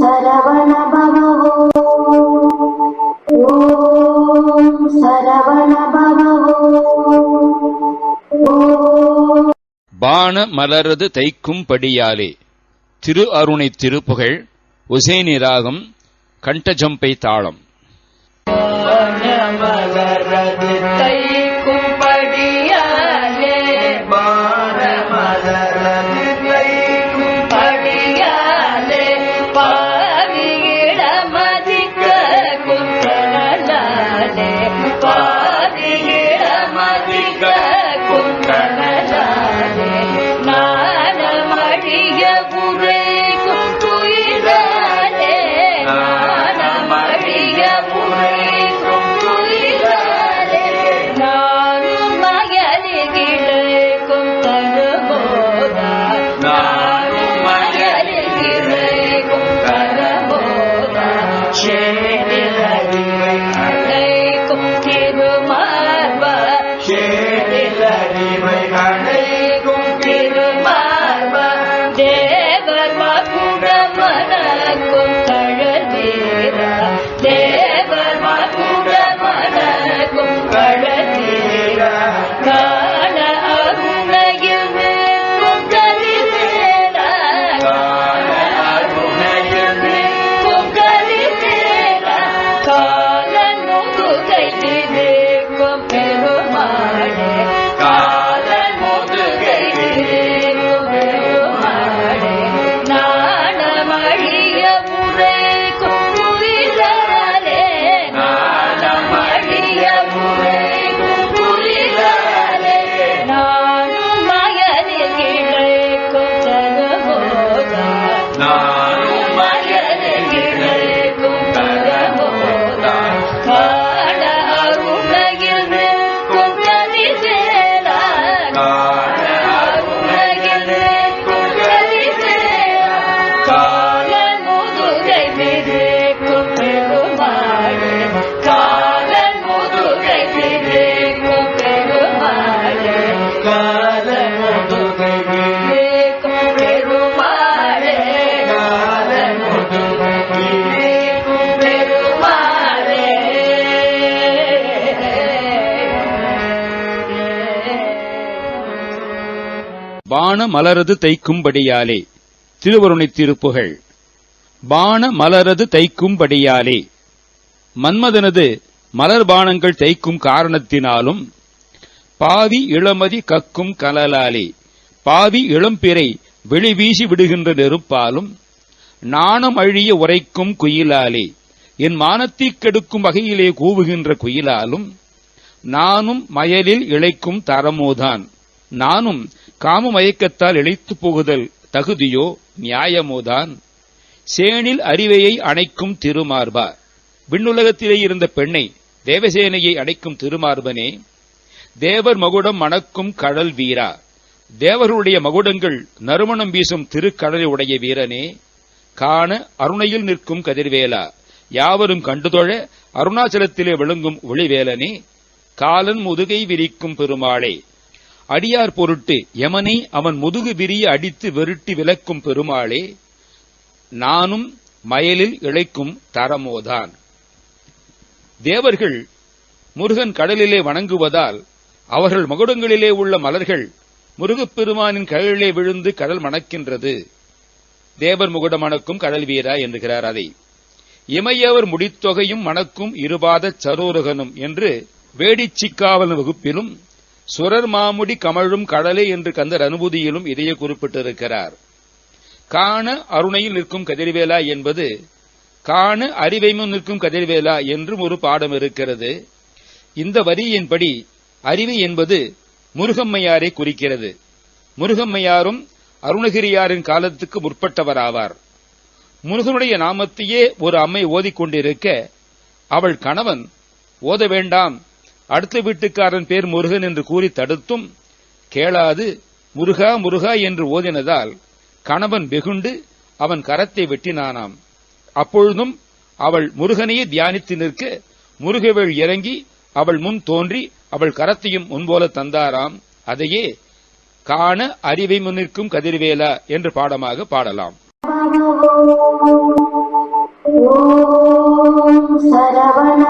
சரவண பவோ ஓம் சரவண பவோ மலரது தைக்கும் படியாலே. திரு அருணை திருப்புகழ் உசேனி ராகம் கண்டஜம்பை தாளம். முதுகை முதுகை நாணமழிய புரைக்கும் பாண மலரது தைக்கும்படியாலே. திருவருணை திருப்புகள். பாண மலரது தைக்கும்படியாலே. மன்மதனது மலர் பானங்கள் தைக்கும் காரணத்தினாலும் பாவி இளமதி கக்கும் கலலாலே. பாவி இளம்பிறை வெளிவீசி விடுகின்ற நெருப்பாலும் நாணம் அழிய உரைக்கும் குயிலாலே. என் மானத்தைக் கெடுக்கும் வகையிலே கூவுகின்ற குயிலாலும் நானும் மயலில் இழைக்கும் தரமோதான். நானும் காம மயக்கத்தால் இழைத்து போகுதல் தகுதியோ நியாயமோதான் சேனில் அறிவையை அணைக்கும் திருமார்பா. விண்ணுலகத்திலே இருந்த பெண்ணை தேவசேனையை அடைக்கும் திருமார்பனே. தேவர் மகுடம் மணக்கும் கடல் வீரா. தேவர்களுடைய மகுடங்கள் நறுமணம் வீசும் திருக்கடலை உடைய வீரனே. காண அருணையில் நிற்கும் கதிர்வேலா. யாவரும் கண்டுதொழ அருணாச்சலத்திலே விளங்கும் ஒளிவேலனே. காலன் முதுகை விரிக்கும் பெருமாளே. அடியார் பொருட்டு யமனை அவன் முதுகு விரிய அடித்து வெருட்டி விலக்கும் பெருமாளே நானும் மயலில் இழைக்கும் தரமோதான். தேவர்கள் முருகன் கடலிலே வணங்குவதால் அவர்கள் மகுடங்களிலே உள்ள மலர்கள் முருகப்பெருமானின் கடலிலே விழுந்து கடல் மணக்கின்றது. தேவர் முகுடமணக்கும் கடல் வீரா என்கிறார் அதை. இமையவர் முடித்தொகையும் மணக்கும் இருபாத சரோரகனும் என்று வேடிச்சிக்காவல் வகுப்பிலும் சுரர் மாமுடி கமழும் கடலே என்று கந்தர் அனுபூதியிலும் இதையே குறிப்பிட்டிருக்கிறார். காண அருணையில் நிற்கும் கதிர்வேலா என்பது காண அறிவைமும் நிற்கும் கதிர்வேலா என்றும் ஒரு பாடம் இருக்கிறது. இந்த வரியின்படி அறிவு என்பது முருகம்மையாரை குறிக்கிறது. முருகம்மையாரும் அருணகிரியாரின் காலத்துக்கு முற்பட்டவராவார். முருகனுடைய நாமத்தையே ஒரு அம்மை ஓதிக்கொண்டிருக்க அவள் கணவன் ஓத வேண்டாம் அடுத்த வீட்டுக்காரன் பேர் முருகன் என்று கூறி தடுத்தும் கேளாது முருகா முருகா என்று ஓதினதால் கணவன் வெகுண்டு அவன் கரத்தை வெட்டினானாம். அப்பொழுதும் அவள் முருகனையே தியானித்து நிற்க முருகவேள் இறங்கி அவள் முன் தோன்றி அவள் கரத்தையும் முன்போல தந்தாராம். அதையே காண அறிவை முன்னிற்கும் கதிர்வேலா என்று பாடமாக பாடலாம். சரவண